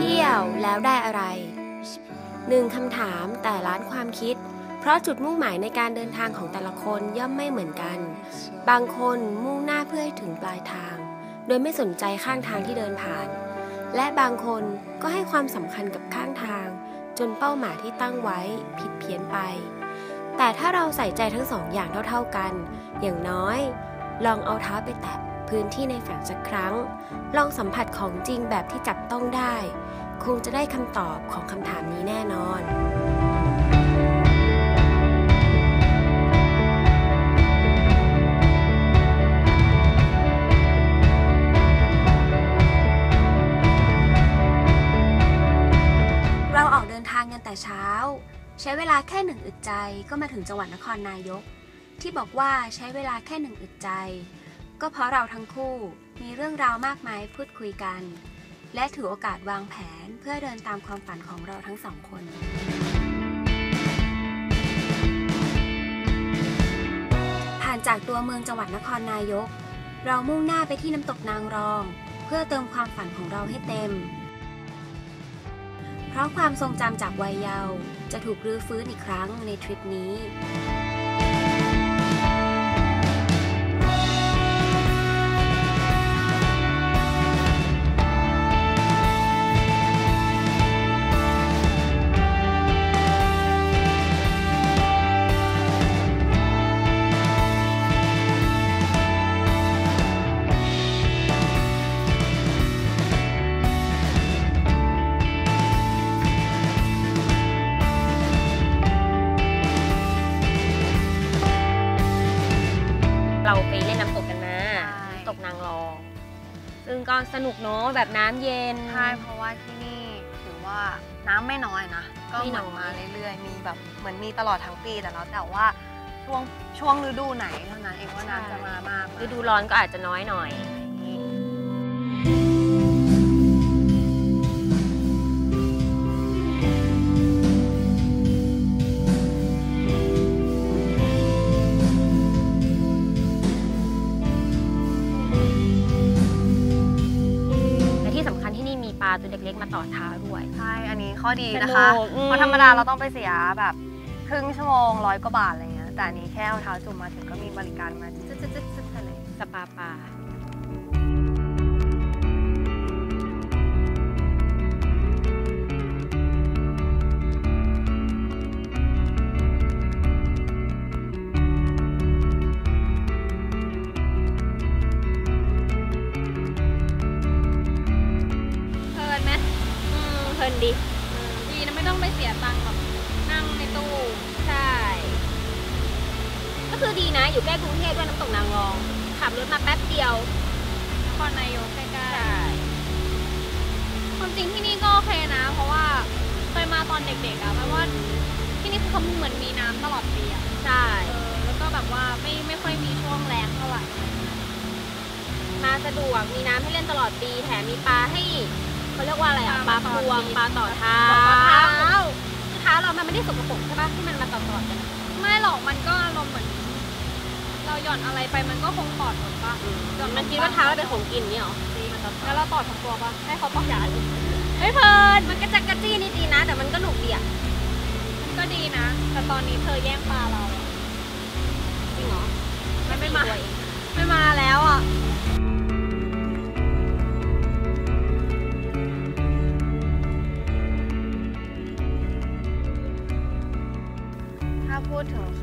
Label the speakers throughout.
Speaker 1: เที่ยวแล้วได้อะไรหนึ่งคำถามแต่ล้านความคิด เพราะจุดมุ่งหมายในการเดินทางของแต่ละคนย่อมไม่เหมือนกัน บางคนมุ่งหน้าเพื่อให้ถึงปลายทาง โดยไม่สนใจข้างทางที่เดินผ่าน และบางคนก็ให้ความสำคัญกับข้างทาง จนเป้าหมายที่ตั้งไว้ผิดเพี้ยนไป แต่ถ้าเราใส่ใจทั้งสองอย่างเท่าๆกัน อย่างน้อย ลองเอาเท้าไปแตะ พื้นที่ในฝันสักครั้ง ลองสัมผัสของจริงแบบที่จับต้องได้ คงจะได้คำตอบของคำถามนี้แน่นอนเราออกเดินทางกันแต่เช้า ใช้เวลาแค่หนึ่งอึดใจก็มาถึงจังหวัดนครนายก ที่บอกว่าใช้เวลาแค่หนึ่งอึดใจ ก็เพราะเราทั้งคู่มีเรื่องราวมากมายพูดคุยกัน และถือโอกาสวางแผนเพื่อเดินตามความฝันของเราทั้งสองคน ผ่านจากตัวเมืองจังหวัดนครนายก เรามุ่งหน้าไปที่น้ำตกนางรอง เพื่อเติมความฝันของเราให้เต็ม เพราะความทรงจำจากวัยเยาว์จะถูกรื้อฟื้นอีกครั้งในทริปนี้ ก็สนุกเนาะแบบน้ำเย็น
Speaker 2: ใช่เพราะว่าที่นี่ถือว่าน้ำไม่น้อยนะ ก็
Speaker 1: ไม่
Speaker 2: เห
Speaker 1: น้
Speaker 2: มื
Speaker 1: อ
Speaker 2: อยนมาเรื่อยๆ มีแบบเหมือนมีตลอดทั้งปีแต่แล้วแต่ว่าช่วงช่วงฤดูไหนเท่านั้นเองว่าน้ำจะมามาก
Speaker 1: ฤดูร้อนก็อาจจะน้อยหน่อย ตัวเล็กๆ มาต่อเท้าด้วย
Speaker 2: ใช่ อันนี้ข้อดี
Speaker 1: สนุก
Speaker 2: นะคะ
Speaker 1: อืม
Speaker 2: เพราะธรรมดาเราต้องไปเสียแบบครึ่งชั่วโมงร้อยกว่าบาทอะไรเงี้ย แต่อันนี้แค่เอาเท้าจุ่มมาถึงก็มีบริการมาจึ๊ดๆๆๆๆเลย
Speaker 1: สปาปลา
Speaker 3: น
Speaker 1: ดี
Speaker 3: ดีนะไม่ต้องไปเสียตังค์แบบนั่งในตู้
Speaker 1: ใช่ ก็คือดีนะ อยู่ใกล้กรุงเทพด้วยน้ำตกนางรอง ขับรถมาแป๊บเดียว
Speaker 3: นครนายกใกล้
Speaker 1: ใช่
Speaker 3: ๆความจริงที่นี่ก็โอเคนะ เพราะว่าเคยมาตอนเด็กๆอะเพราะว่าที่นี่คือเขาเหมือนมีน้ำตลอดปีอะ
Speaker 1: ใช่
Speaker 3: เออแล้วก็แบบว่าไม่ไม่ค่อยมีช่วงแรงเท่าไหร่
Speaker 1: มาสะดวกมีน้ำให้เล่นตลอดปีแถมมีปลาให้ เขาเรียกว่าอะไรอะปลาพวงปลาต่อเท้า
Speaker 3: ต่อเท้า
Speaker 1: คือเท้าเรามันไม่ได้สกปรกใช่ปะที่มันมาต่อต่อๆกันอะ
Speaker 3: ไม่หรอกมันก็อารมณ์เหมือน เราหย่อนอะไรไปมันก็คงปลอดหมดปะหย่อ
Speaker 1: มันคิดว่าเท้าเราเป็นของกินนี่หรอ
Speaker 3: แล้วเราต่อทั้งตัวปะให้เขาต่อ
Speaker 1: อย่าเลยเฮ้ยเพลินมันกระจักกระจี้นี่ดีนะ แต่มันก็หนุกดีอะ
Speaker 3: มันก็ดีนะ แต่ตอนนี้เธอแย่งปลาเราอะ
Speaker 1: จริงเหรอ
Speaker 3: มันไม่มา
Speaker 1: ตัวเอง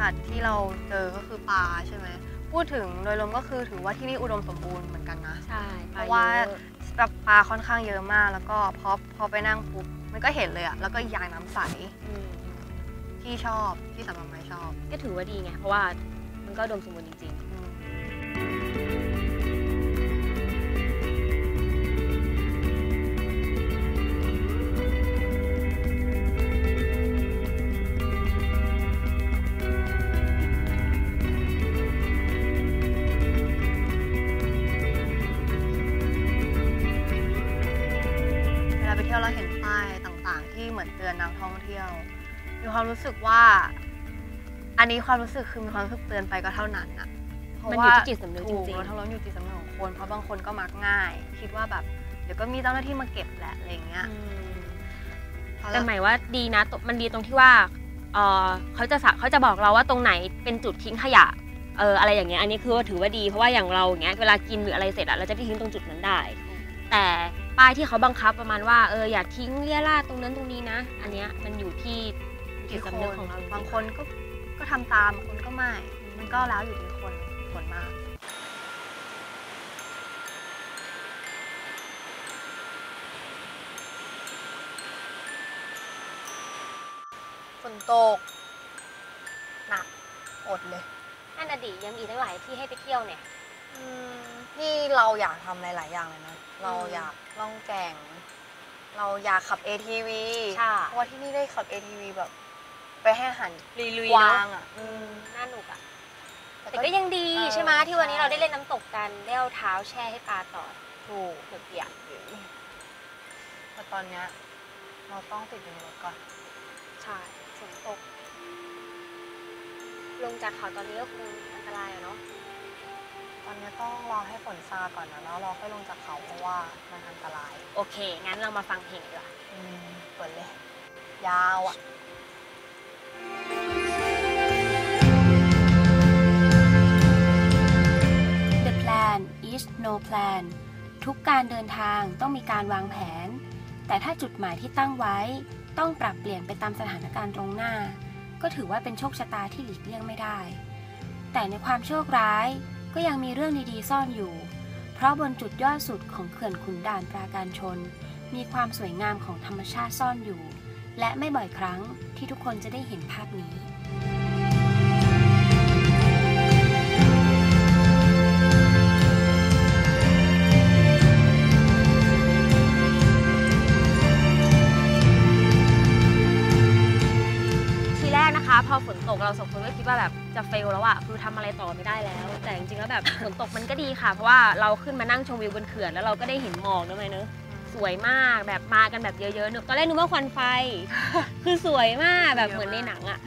Speaker 2: สัตว์ที่เราเจอก็คือปลาใช่ไหมพูดถึงโดยรวมก็คือถือว่าที่นี่อุดมสมบูรณ์เหมือนกันนะ
Speaker 1: ใช่
Speaker 2: เพราะว่าแบบปลาค่อนข้างเยอะมาก แล้วก็พอพอไปนั่งปุ๊บมันก็เห็นเลยอะแล้วก็อีกอย่างน้ำใส
Speaker 1: อืม
Speaker 2: ที่ชอบที่สำหรับไม่ชอบ
Speaker 1: ก็ถือว่าดีไง เพราะว่ามันก็อุดมสมบูรณ์จริง
Speaker 2: อื ความรู้สึกว่า อันนี้ความรู้สึกคือมีความรู้สึกเตือนไปก็เท่านั้นอะเพ
Speaker 1: ๆ
Speaker 2: ราะ
Speaker 1: มันอ
Speaker 2: ว่า
Speaker 1: ยู่ที่จิตสำนึกจ
Speaker 2: ถูก
Speaker 1: ริง
Speaker 2: แล้วทั้งร้อนอยู่จิตสำนึกของคนเพราะบางคนก็มักง่าย คิดว่าแบบเดี๋ยวก็มีเจ้าหน้าที่มาเก็บแหละอะไรอย่างเงี้ย
Speaker 1: แต่หมายว่าดีนะตมันดีตรงที่ว่าเออเขาจะสะเขาจะบอกเราว่าตรงไหนเป็นจุดทิ้งขยะเอออะไรอย่างเงี้ยอันนี้คือว่าถือว่าดีเพราะว่าอย่างเราอย่างเงี้ยเวลากินหรืออะไรเสร็จอะเราจะไปทิ้งตรงจุดนั้นได้ แต่ป้ายที่เขาบังคับประมาณว่าเอออย่าทิ้งเลี่ยราดตรงนั้นตรงนี้นะ อันเนี้ยมันอยู่ที่ จิตสำนึกของเราจริงๆ
Speaker 2: บางคนก็ก็ทำตามบางคนก็ไม่ มันก็แล้วอยู่ที่คนส่วนมากฝนตกหนักอดเลย
Speaker 1: นั่นอดียังมีตั้งหลายที่ให้ไปเที่ยวเนี่ย
Speaker 2: อืมนี่เราอยากทำหลาย ๆ อย่างเลยนะ เราอยากล่องแก่ง เราอยากขับ ATV
Speaker 1: ใช่
Speaker 2: เพราะว่าที่นี่ได้ขับ ATV แบบ ไปให้อาหาร
Speaker 1: ลุย
Speaker 2: ก
Speaker 1: ๆ
Speaker 2: วา
Speaker 1: เนาะ
Speaker 2: งอะ
Speaker 1: อืมน่าหนุกอะ
Speaker 2: แต่
Speaker 1: แต่ก็ยังดี
Speaker 2: เออ
Speaker 1: ใช่ไหมที่วันนี้
Speaker 2: ใช่
Speaker 1: เราได้เล่นน้ำตกกันได้เอาเท้าแช่ให้ปลาต่อ
Speaker 2: ถูกถูกเปียกอยู่แต่ตอนเนี้ยเราต้องติดอยู่ในรถก่อน
Speaker 1: ใช่ฝนตก ลงจากเขาตอนนี้ก็คงอันตรายอะเนาะ
Speaker 2: ตอนเนี้ยต้องรอให้ฝนซาก่อนนะแล้วเราค่อยลงจากเขาเพราะว่ามันอันตราย
Speaker 1: โอเค งั้นเรามาฟังเพลงดีกว่า
Speaker 2: อืมเปิดเลย ยาวอะ
Speaker 1: plan ทุกการเดินทางต้องมีการวางแผน แต่ถ้าจุดหมายที่ตั้งไว้ ต้องปรับเปลี่ยนไปตามสถานการณ์ตรงหน้า ก็ถือว่าเป็นโชคชะตาที่หลีกเลี่ยงไม่ได้ แต่ในความโชคร้ายก็ยังมีเรื่องดีๆซ่อนอยู่ เพราะบนจุดยอดสุดของเขื่อนขุนด่านปราการชน มีความสวยงามของธรรมชาติซ่อนอยู่ และไม่บ่อยครั้งที่ทุกคนจะได้เห็นภาพนี้ พอฝนตกเราสองคนก็คิดว่าแบบจะเฟลแล้วอะคือทำอะไรต่อไม่ได้แล้ว แต่จริงๆแล้วแบบฝนตกมันก็ดีค่ะ เพราะว่าเราขึ้นมานั่งชมวิวบนเขื่อนแล้วเราก็ได้เห็นหมอกด้วยไหมเนอะสวยมากแบบมากันแบบเยอะๆนึกตอนแรกนึกว่าควันไฟ คือสวยมากแบบเหมือนในหนังอะ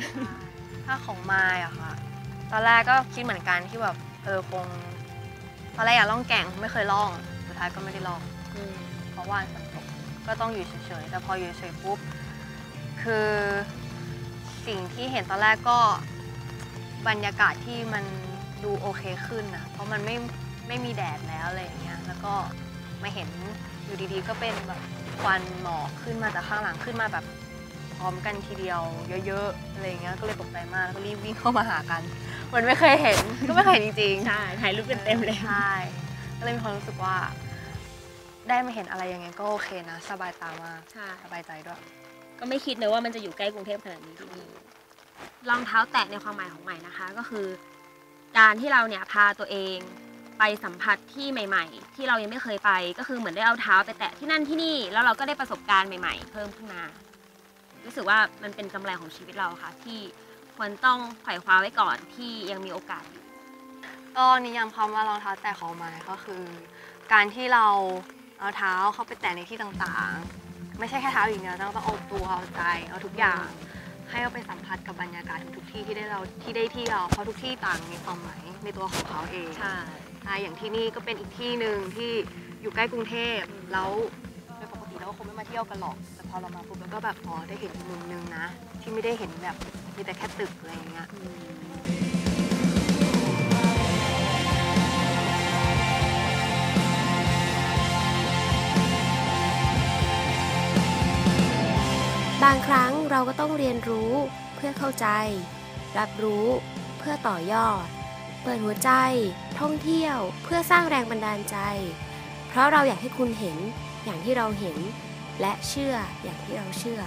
Speaker 2: ถ้าของมายอะค่ะ ตอนแรกก็คิดเหมือนกันที่แบบเออคงตอนแรกอยากล่องแก่งไม่เคยล่องสุดท้ายก็ไม่ได้ล่องเพราะว่าฝนตกก็ต้องอยู่เฉยๆแต่พออยู่เฉยๆปุ๊บคือ สิ่งที่เห็นตอนแรกก็บรรยากาศที่มันดูโอเคขึ้นนะเพราะมันไม่ไม่มีแดดแล้วอะไรอย่างเงี้ยแล้วก็มาเห็นอยู่ดีๆ ก็เป็นแบบควันหมอกขึ้นมาจากข้างหลังขึ้นมาแบบพร้อมกันทีเดียวเยอะๆอะไรอย่างเงี้ยก็เลยตกใจมากแล้วก็รีบวิ่งเข้ามาหากันเหมือนไม่เคยเห็นก็ไม่เคยเห็นจริงๆ
Speaker 1: ใช่ถ่ายรูปกันเต็มเลย
Speaker 2: ใช่ก็เลยมีความรู้สึกว่า ได้มาเห็นอะไรยังไงก็โอเคนะ สบายตามาก
Speaker 1: ใช่
Speaker 2: สบายใจด้วย
Speaker 1: ก็ไม่คิดเลยว่ามันจะอยู่ใกล้กรุงเทพขนาดนี้ที่นี่รองเท้าแตะในความหมายของใหม่นะคะ ก็คือ การที่เราเนี่ยพาตัวเองไปสัมผัสที่ใหม่ ๆ ที่เรายังไม่เคยไป ก็คือเหมือนได้เอาเท้าไปแตะที่นั่นที่นี่แล้วเราก็ได้ประสบการณ์ใหม่ ๆ เพิ่มขึ้นมา รู้สึกว่ามันเป็นกำไรของชีวิตเราค่ะ ที่ควรต้องไขว่คว้าไว้ก่อนที่ยังมีโอกาสอยู่
Speaker 2: ก็นิยามคำว่ารองเท้าแตะของไม้ก็คือ การที่เราเอาเท้าเข้าไปแตะในที่ต่างๆ ไม่ใช่แค่เท้าอย่างเดียวต้องเอาตัวเอาใจเอาทุกอย่าง ให้เราไปสัมผัสกับบรรยากาศทุกๆที่ที่ได้เราที่ได้เที่ยวเพราะทุกที่ต่างมีความหมายในตัวของเขาเอง
Speaker 1: ใช่
Speaker 2: ใช่อย่างที่นี่ก็เป็นอีกที่หนึ่งที่อยู่ใกล้กรุงเทพ
Speaker 1: อืม
Speaker 2: แล้วโดยปกติเราก็คงไม่มาเที่ยวกันหรอก แต่พอเรามาปุ๊บเราก็แบบอ๋อได้เห็นอีกมุมนึงนะ ที่ไม่ได้เห็นแบบมีแต่แค่ตึกอะไรอย่างเงี้ยา
Speaker 1: งครั้งเราก็ต้องเรียนรู้เพื่อเข้าใจ รับรู้เพื่อต่อยอด เปิดหัวใจ ท่องเที่ยวเพื่อสร้างแรงบันดาลใจ เพราะเราอยากให้คุณเห็นอย่างที่เราเห็น และเชื่ออย่างที่เราเชื่อ